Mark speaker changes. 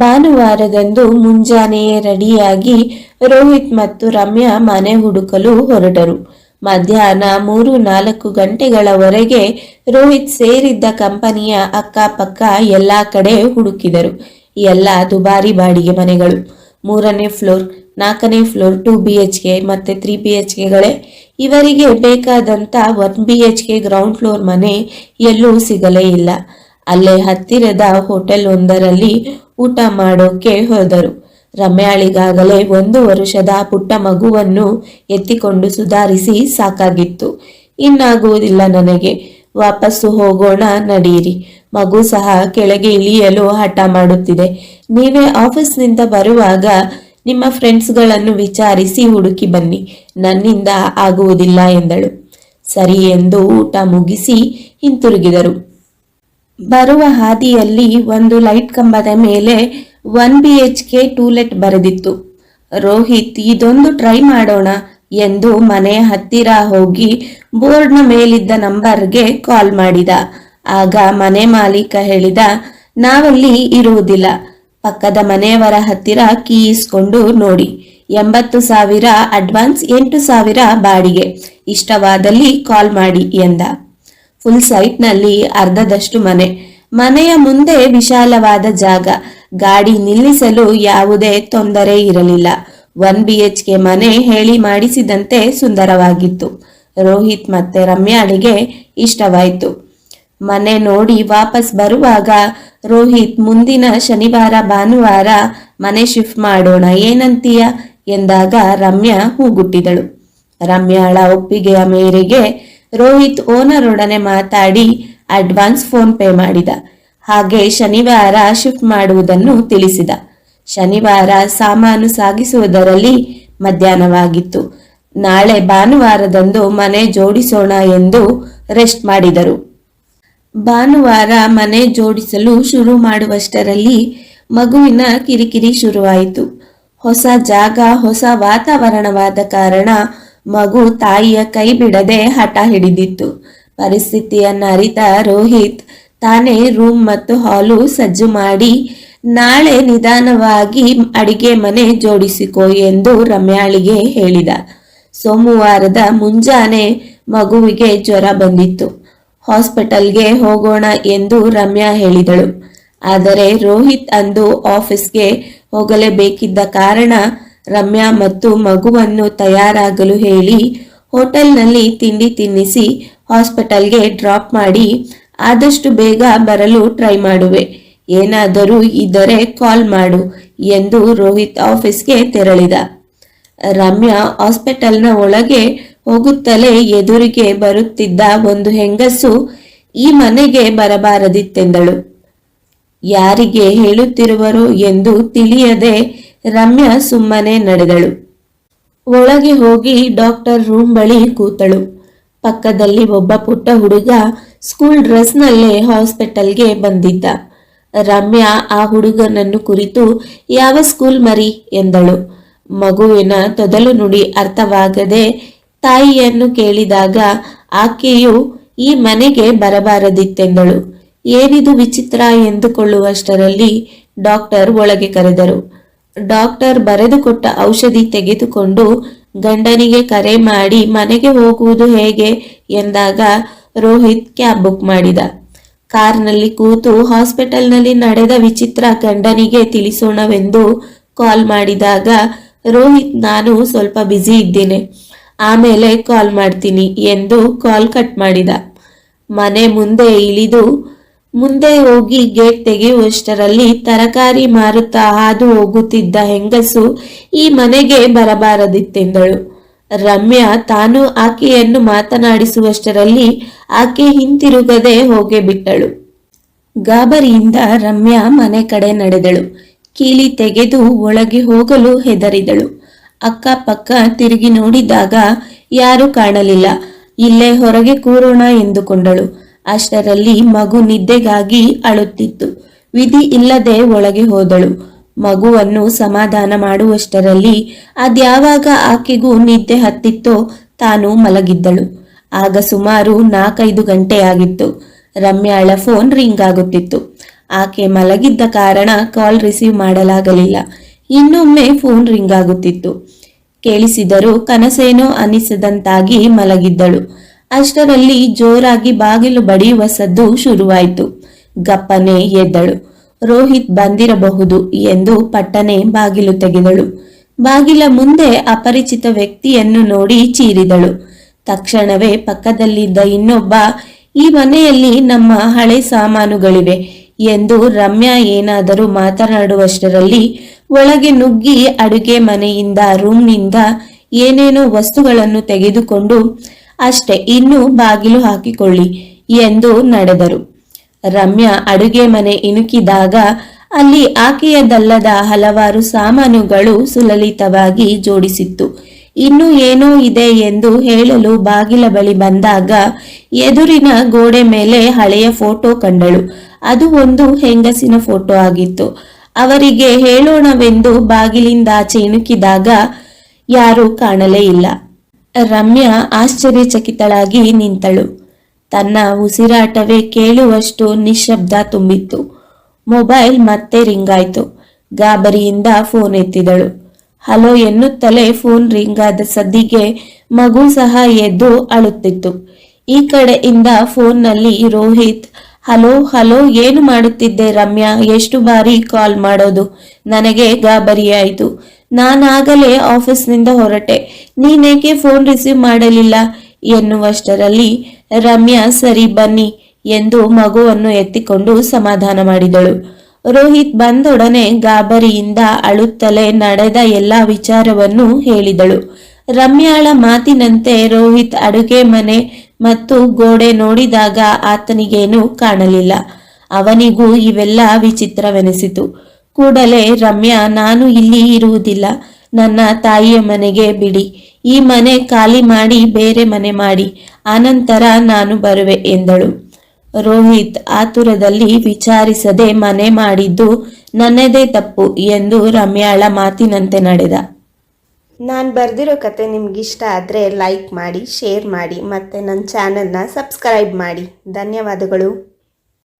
Speaker 1: ಭಾನುವಾರದಂದು ಮುಂಜಾನೆಯೇ ರೆಡಿಯಾಗಿ ರೋಹಿತ್ ಮತ್ತು ರಮ್ಯಾ ಮನೆ ಹುಡುಕಲು ಹೊರಟರು. ಮಧ್ಯಾಹ್ನ ಮೂರು ನಾಲ್ಕು ಗಂಟೆಗಳವರೆಗೆ ರೋಹಿತ್ ಸೇರಿದ್ದ ಕಂಪನಿಯ ಅಕ್ಕಪಕ್ಕ ಎಲ್ಲ ಕಡೆ ಹುಡುಕಿದರು. ಎಲ್ಲ ದುಬಾರಿ ಬಾಡಿಗೆ ಮನೆಗಳು. ಮೂರನೇ ಫ್ಲೋರ್, ನಾಲ್ಕನೇ floor two B H K ಮತ್ತೆ ತ್ರೀ ಬಿ ಎಚ್ ಕೆಗಳೇ ಇವರಿಗೆ ಬೇಕಾದಂತ one B H K ground floor ಮನೆ ಎಲ್ಲೂ ಸಿಗಲೇ ಇಲ್ಲ. ಅಲ್ಲೇ ಹತ್ತಿರದ ಹೋಟೆಲ್ ಒಂದರಲ್ಲಿ ಊಟ ಮಾಡೋಕೆ ಹೋದರು ರಮ್ಯಾಳಿಗಾಗಲೇ ಒಂದು ವರ್ಷದ ಪುಟ್ಟ ಮಗುವನ್ನು ಎತ್ತಿಕೊಂಡು ಸುಧಾರಿಸಿ ಸಾಕಾಗಿತ್ತು. ಇನ್ನಾಗುವುದಿಲ್ಲ ನನಗೆ. ವಾಪಸ್ಸು ಹೋಗೋಣ, ನಡೀರಿ. ಮಗು ಸಹ ಕೆಳಗೆ ಇಳಿಯಲು ಹಠ ಮಾಡುತ್ತಿದೆ. ನೀವೇ ಆಫೀಸ್ನಿಂದ ಬರುವಾಗ ನಿಮ್ಮ ಫ್ರೆಂಡ್ಸ್ಗಳನ್ನು ವಿಚಾರಿಸಿ ಹುಡುಕಿ ಬನ್ನಿ. ನನ್ನಿಂದ ಆಗುವುದಿಲ್ಲ ಎಂದಳು. ಸರಿ ಎಂದು ಊಟ ಮುಗಿಸಿ ಹಿಂತಿರುಗಿದರು. ಬರುವ ಹಾದಿಯಲ್ಲಿ ಒಂದು ಲೈಟ್ ಕಂಬದ ಮೇಲೆ one B H K to let ಬರೆದಿತ್ತು. Rohit, ಇದೊಂದು ಟ್ರೈ ಮಾಡೋಣ ಎಂದು ಮನೆಯ ಹತ್ತಿರ ಹೋಗಿ ಬೋರ್ಡ್ನ ಮೇಲಿದ್ದ ನಂಬರ್ಗೆ ಕಾಲ್ ಮಾಡಿದ. ಆಗ ಮನೆ ಮಾಲೀಕ ಹೇಳಿದ, ನಾವಲ್ಲಿ ಇರುವುದಿಲ್ಲ. ಪಕ್ಕದ ಮನೆಯವರ ಹತ್ತಿರ ಕೀಸ್ಕೊಂಡು ನೋಡಿ. ಎಂಬತ್ತು ಸಾವಿರ, ಅಡ್ವಾನ್ಸ್ ಎಂಟು ಸಾವಿರ ಬಾಡಿಗೆ. ಇಷ್ಟವಾದಲ್ಲಿ ಕಾಲ್ ಮಾಡಿ ಎಂದ. ಫುಲ್ ಸೈಟ್ನಲ್ಲಿ ಅರ್ಧದಷ್ಟು ಮನೆ. ಮನೆಯ ಮುಂದೆ ವಿಶಾಲವಾದ ಜಾಗ. ಗಾಡಿ ನಿಲ್ಲಿಸಲು ಯಾವುದೇ ತೊಂದರೆ ಇರಲಿಲ್ಲ. ಒನ್ ಬಿ ಎಚ್ ಕೆ ಮನೆ ಹೇಳಿ ಮಾಡಿಸಿದಂತೆ ಸುಂದರವಾಗಿತ್ತು. ರೋಹಿತ್ ಮತ್ತೆ ರಮ್ಯಾಳಿಗೆ ಇಷ್ಟವಾಯಿತು. ಮನೆ ನೋಡಿ ವಾಪಸ್ ಬರುವಾಗ ರೋಹಿತ್, ಮುಂದಿನ ಶನಿವಾರ, ಭಾನುವಾರ ಮನೆ ಶಿಫ್ಟ್ ಮಾಡೋಣ, ಏನಂತೀಯ? ಎಂದಾಗ ರಮ್ಯಾ ಹೂಗುಟ್ಟಿದಳು. ರಮ್ಯಾಳ ಒಪ್ಪಿಗೆಯ ಮೇರೆಗೆ ರೋಹಿತ್ ಓನರೊಡನೆ ಮಾತಾಡಿ ಅಡ್ವಾನ್ಸ್ ಫೋನ್ ಪೇ ಮಾಡಿದ. ಹಾಗೆ ಶನಿವಾರ ಶಿಫ್ಟ್ ಮಾಡುವುದನ್ನು ತಿಳಿಸಿದ. ಶನಿವಾರ ಸಾಮಾನು ಸಾಗಿಸುವುದರಲ್ಲಿ ಮಧ್ಯಾಹ್ನವಾಗಿತ್ತು. ನಾಳೆ ಭಾನುವಾರದಂದು ಮನೆ ಜೋಡಿಸೋಣ ಎಂದು ರೆಸ್ಟ್ ಮಾಡಿದರು. ಭಾನುವಾರ ಮನೆ ಜೋಡಿಸಲು ಶುರು ಮಾಡುವಷ್ಟರಲ್ಲಿ ಮಗುವಿನ ಕಿರಿಕಿರಿ ಶುರುವಾಯಿತು. ಹೊಸ ಜಾಗ, ಹೊಸ ವಾತಾವರಣವಾದ ಕಾರಣ ಮಗು ತಾಯಿಯ ಕೈ ಬಿಡದೆ ಹಠ ಹಿಡಿದಿತ್ತು. ಪರಿಸ್ಥಿತಿಯನ್ನ ಅರಿತ ರೋಹಿತ್ ತಾನೇ ರೂಮ್ ಮತ್ತು ಹಾಲು ಸಜ್ಜು ಮಾಡಿ, ನಾಳೆ ನಿಧಾನವಾಗಿ ಅಡಿಗೆ ಮನೆ ಜೋಡಿಸಿಕೋ ಎಂದು ರಮ್ಯಾಳಿಗೆ ಹೇಳಿದ. ಸೋಮವಾರದ ಮುಂಜಾನೆ ಮಗುವಿಗೆ ಜ್ವರ ಬಂದಿತ್ತು. ಹಾಸ್ಪಿಟಲ್ಗೆ ಹೋಗೋಣ ಎಂದು ರಮ್ಯಾ ಹೇಳಿದಳು. ಆದರೆ ರೋಹಿತ್ ಅಂದು ಆಫೀಸ್ಗೆ ಹೋಗಲೇಬೇಕಿದ್ದ ಕಾರಣ ರಮ್ಯಾ ಮತ್ತು ಮಗುವನ್ನು ತಯಾರಾಗಲು ಹೇಳಿ ಹೋಟೆಲ್ನಲ್ಲಿ ತಿಂಡಿ ತಿನ್ನಿಸಿ ಹಾಸ್ಪಿಟಲ್ಗೆ ಡ್ರಾಪ್ ಮಾಡಿ ಆದಷ್ಟು ಬೇಗ ಬರಲು ಟ್ರೈ ಮಾಡುವೆ. ಏನಾದರೂ ಇದ್ದರೆ ಕಾಲ್ ಮಾಡು ಎಂದು ರೋಹಿತ್ ಆಫೀಸ್ಗೆ ತೆರಳಿದ. ರಮ್ಯಾ ಹಾಸ್ಪಿಟಲ್ನ ಒಳಗೆ ಹೋಗುತ್ತಲೇ ಎದುರಿಗೆ ಬರುತ್ತಿದ್ದ ಒಂದು ಹೆಂಗಸು ಈ ಮನೆಗೆ ಬರಬಾರದಿತ್ತೆಂದಳು. ಯಾರಿಗೆ ಹೇಳುತ್ತಿರುವರು ಎಂದು ತಿಳಿಯದೆ ರಮ್ಯಾ ಸುಮ್ಮನೆ ನಡೆದಳು ಒಳಗೆ ಹೋಗಿ ಡಾಕ್ಟರ್ ರೂಮ್ ಬಳಿ ಕೂತಳು. ಪಕ್ಕದಲ್ಲಿ ಒಬ್ಬ ಪುಟ್ಟ ಹುಡುಗ ಸ್ಕೂಲ್ ಡ್ರೆಸ್ನಲ್ಲೇ ಹಾಸ್ಪಿಟಲ್ಗೆ ಬಂದಿದ್ದ. ರಮ್ಯಾ ಆ ಹುಡುಗನನ್ನು ಕುರಿತು, ಯಾವ ಸ್ಕೂಲ್ ಮರಿ? ಎಂದಳು. ಮಗುವಿನ ತೊದಲು ನುಡಿ ಅರ್ಥವಾಗದೆ ತಾಯಿಯನ್ನು ಕೇಳಿದಾಗ ಆಕೆಯು, ಈ ಮನೆಗೆ ಬರಬಾರದಿತ್ತೆಂದಳು. ಏನಿದು ವಿಚಿತ್ರ ಎಂದುಕೊಳ್ಳುವಷ್ಟರಲ್ಲಿ ಡಾಕ್ಟರ್ ಒಳಗೆ ಕರೆದರು. ಡಾಕ್ಟರ್ ಬರೆದುಕೊಟ್ಟ ಔಷಧಿ ತೆಗೆದುಕೊಂಡು ಗಂಡನಿಗೆ ಕರೆ ಮಾಡಿ ಮನೆಗೆ ಹೋಗುವುದು ಹೇಗೆ ಎಂದಾಗ ರೋಹಿತ್ ಕ್ಯಾಬ್ ಬುಕ್ ಮಾಡಿದ. ಕಾರ್ನಲ್ಲಿ ಕೂತು ಹಾಸ್ಪಿಟಲ್ನಲ್ಲಿ ನಡೆದ ವಿಚಿತ್ರ ಗಂಡನಿಗೆ ತಿಳಿಸೋಣವೆಂದು ಕಾಲ್ ಮಾಡಿದಾಗ, ರೋಹಿತ್, ನಾನು ಸ್ವಲ್ಪ ಬ್ಯುಸಿ ಇದ್ದೇನೆ. ಆಮೇಲೆ ಕಾಲ್ ಮಾಡ್ತೀನಿ ಎಂದು ಕಾಲ್ ಕಟ್ ಮಾಡಿದ. ಮನೆ ಮುಂದೆ ಇಳಿದು ಮುಂದೆ ಹೋಗಿ ಗೇಟ್ ತೆಗೆಯುವಷ್ಟರಲ್ಲಿ ತರಕಾರಿ ಮಾರುತ್ತಾ ಹಾದು ಹೋಗುತ್ತಿದ್ದ ಹೆಂಗಸು ಈ ಮನೆಗೆ ಬರಬಾರದಿತ್ತೆಂದಳು. ರಮ್ಯಾ ತಾನು ಆಕೆಯನ್ನು ಮಾತನಾಡಿಸುವಷ್ಟರಲ್ಲಿ ಆಕೆ ಹಿಂತಿರುಗದೆ ಹೋಗೇ ಬಿಟ್ಟಳು ಗಾಬರಿಯಿಂದ ರಮ್ಯಾ ಮನೆ ಕಡೆ ನಡೆದಳು. ಕೀಲಿ ತೆಗೆದು ಒಳಗೆ ಹೋಗಲು ಹೆದರಿದಳು. ಅಕ್ಕಪಕ್ಕ ತಿರುಗಿ ನೋಡಿದಾಗ ಯಾರೂ ಕಾಣಲಿಲ್ಲ. ಇಲ್ಲೇ ಹೊರಗೆ ಕೂರೋಣ ಎಂದುಕೊಂಡಳು. ಅಷ್ಟರಲ್ಲಿ ಮಗು ನಿದ್ದೆಗಾಗಿ ಅಳುತ್ತಿತ್ತು. ವಿಧಿ ಇಲ್ಲದೆ ಒಳಗೆ ಹೋದಳು. ಮಗುವನ್ನು ಸಮಾಧಾನ ಮಾಡುವಷ್ಟರಲ್ಲಿ ಅದ್ಯಾವಾಗ ಆಕೆಗೂ ನಿದ್ದೆ ಹತ್ತಿತ್ತೋ ತಾನು ಮಲಗಿದ್ದಳು. ಆಗ ಸುಮಾರು ನಾಲ್ಕೈದು ಗಂಟೆಯಾಗಿತ್ತು ರಮ್ಯಾಳ ಫೋನ್ ರಿಂಗ್ ಆಗುತ್ತಿತ್ತು. ಆಕೆ ಮಲಗಿದ್ದ ಕಾರಣ ಕಾಲ್ ರಿಸೀವ್ ಮಾಡಲಾಗಲಿಲ್ಲ. ಇನ್ನೊಮ್ಮೆ ಫೋನ್ ರಿಂಗ್ ಆಗುತ್ತಿತ್ತು. ಕೇಳಿಸಿದರೂ ಕನಸೇನೋ ಅನಿಸದಂತಾಗಿ ಮಲಗಿದ್ದಳು. ಅಷ್ಟರಲ್ಲಿ ಜೋರಾಗಿ ಬಾಗಿಲು ಬಡಿಯುವ ಸದ್ದು ಶುರುವಾಯಿತು. ಗಪ್ಪನೆ ಎದ್ದಳು. ರೋಹಿತ್ ಬಂದಿರಬಹುದು ಎಂದು ಪಟ್ಟನೆ ಬಾಗಿಲು ತೆಗೆದಳು. ಬಾಗಿಲ ಮುಂದೆ ಅಪರಿಚಿತ ವ್ಯಕ್ತಿಯನ್ನು ನೋಡಿ ಚೀರಿದಳು. ತಕ್ಷಣವೇ ಪಕ್ಕದಲ್ಲಿದ್ದ ಇನ್ನೊಬ್ಬ, ಈ ಮನೆಯಲ್ಲಿ ನಮ್ಮ ಹಳೆ ಸಾಮಾನುಗಳಿವೆ ಎಂದು ರಮ್ಯಾ ಏನಾದರೂ ಮಾತನಾಡುವಷ್ಟರಲ್ಲಿ ಒಳಗೆ ನುಗ್ಗಿ ಅಡುಗೆ ಮನೆಯಿಂದ, ರೂಮ್ನಿಂದ ಏನೇನೋ ವಸ್ತುಗಳನ್ನು ತೆಗೆದುಕೊಂಡು ಅಷ್ಟೇ, ಇನ್ನು ಬಾಗಿಲು ಹಾಕಿಕೊಳ್ಳಿ ಎಂದು ನಡೆದರು. ರಮ್ಯಾ ಅಡುಗೆ ಮನೆ ಇಣುಕಿದಾಗ ಅಲ್ಲಿ ಆಕೆಯದಲ್ಲದ ಹಲವಾರು ಸಾಮಾನುಗಳು ಸುಲಲಿತವಾಗಿ ಜೋಡಿಸಿತ್ತು. ಇನ್ನು ಏನೋ ಇದೆ ಎಂದು ಹೇಳಲು ಬಾಗಿಲ ಬಳಿ ಬಂದಾಗ ಎದುರಿನ ಗೋಡೆ ಮೇಲೆ ಹಳೆಯ ಫೋಟೋ ಕಂಡಳು. ಅದು ಒಂದು ಹೆಂಗಸಿನ ಫೋಟೋ ಆಗಿತ್ತು. ಅವರಿಗೆ ಹೇಳೋಣವೆಂದು ಬಾಗಿಲಿಂದಾಚೆ ಇಣುಕಿದಾಗ ಯಾರೂ ಕಾಣಲೇ ಇಲ್ಲ. ರಮ್ಯಾ ಆಶ್ಚರ್ಯಚಕಿತಳಾಗಿ ನಿಂತಳು. ತನ್ನ ಉಸಿರಾಟವೇ ಕೇಳುವಷ್ಟು ನಿಶ್ಶಬ್ದ ತುಂಬಿತ್ತು. ಮೊಬೈಲ್ ಮತ್ತೆ ರಿಂಗಾಯ್ತು. ಗಾಬರಿಯಿಂದ ಫೋನ್ ಎತ್ತಿದಳು. ಹಲೋ ಎನ್ನುತ್ತಲೇ ಫೋನ್ ರಿಂಗಾದ ಸದ್ದಿಗೆ ಮಗು ಸಹ ಎದ್ದು ಅಳುತ್ತಿತ್ತು. ಈ ಕಡೆಯಿಂದ ಫೋನ್ನಲ್ಲಿ ರೋಹಿತ್, ಹಲೋ ಹಲೋ, ಏನು ಮಾಡುತ್ತಿದ್ದೆ ರಮ್ಯಾ? ಎಷ್ಟು ಬಾರಿ ಕಾಲ್ ಮಾಡೋದು? ನನಗೆ ಗಾಬರಿಯಾಯಿತು. ನಾನಾಗಲೇ ಆಫೀಸ್ನಿಂದ ಹೊರಟೆ. ನೀನೇಕೆ ಫೋನ್ ರಿಸೀವ್ ಮಾಡಲಿಲ್ಲ? ಎನ್ನುವಷ್ಟರಲ್ಲಿ ರಮ್ಯಾ, ಸರಿ ಬನ್ನಿ ಎಂದು ಮಗುವನ್ನು ಎತ್ತಿಕೊಂಡು ಸಮಾಧಾನ ಮಾಡಿದಳು. ರೋಹಿತ್ ಬಂದೊಡನೆ ಗಾಬರಿಯಿಂದ ಅಳುತ್ತಲೇ ನಡೆದ ಎಲ್ಲಾ ವಿಚಾರವನ್ನು ಹೇಳಿದಳು. ರಮ್ಯಾಳ ಮಾತಿನಂತೆ ರೋಹಿತ್ ಅಡುಗೆ ಮನೆ ಮತ್ತು ಗೋಡೆ ನೋಡಿದಾಗ ಆತನಿಗೇನು ಕಾಣಲಿಲ್ಲ. ಅವನಿಗೂ ಇವೆಲ್ಲ ವಿಚಿತ್ರವೆನಿಸಿತು. ಕೂಡಲೇ ರಮ್ಯಾ, ನಾನು ಇಲ್ಲಿ ಇರುವುದಿಲ್ಲ. ನನ್ನ ತಾಯಿಯ ಮನೆಗೆ ಬಿಡಿ. ಈ ಮನೆ ಖಾಲಿ ಮಾಡಿ ಬೇರೆ ಮನೆ ಮಾಡಿ. ಆನಂತರ ನಾನು ಬರುವೆ ಎಂದಳು. ರೋಹಿತ್ ಆತುರದಲ್ಲಿ ವಿಚಾರಿಸದೆ ಮನೆ ಮಾಡಿದ್ದು ನನ್ನದೇ ತಪ್ಪು ಎಂದು ರಮ್ಯಾಳ ಮಾತಿನಂತೆ ನಡೆದ.
Speaker 2: ನಾನು ಬರೆದಿರೋ ಕತೆ ನಿಮ್ಗಿಷ್ಟ ಆದರೆ ಲೈಕ್ ಮಾಡಿ ಶೇರ್ ಮಾಡಿ ಮತ್ತು ನನ್ನ ಚಾನಲ್ನ ಸಬ್ಸ್ಕ್ರೈಬ್ ಮಾಡಿ. ಧನ್ಯವಾದಗಳು.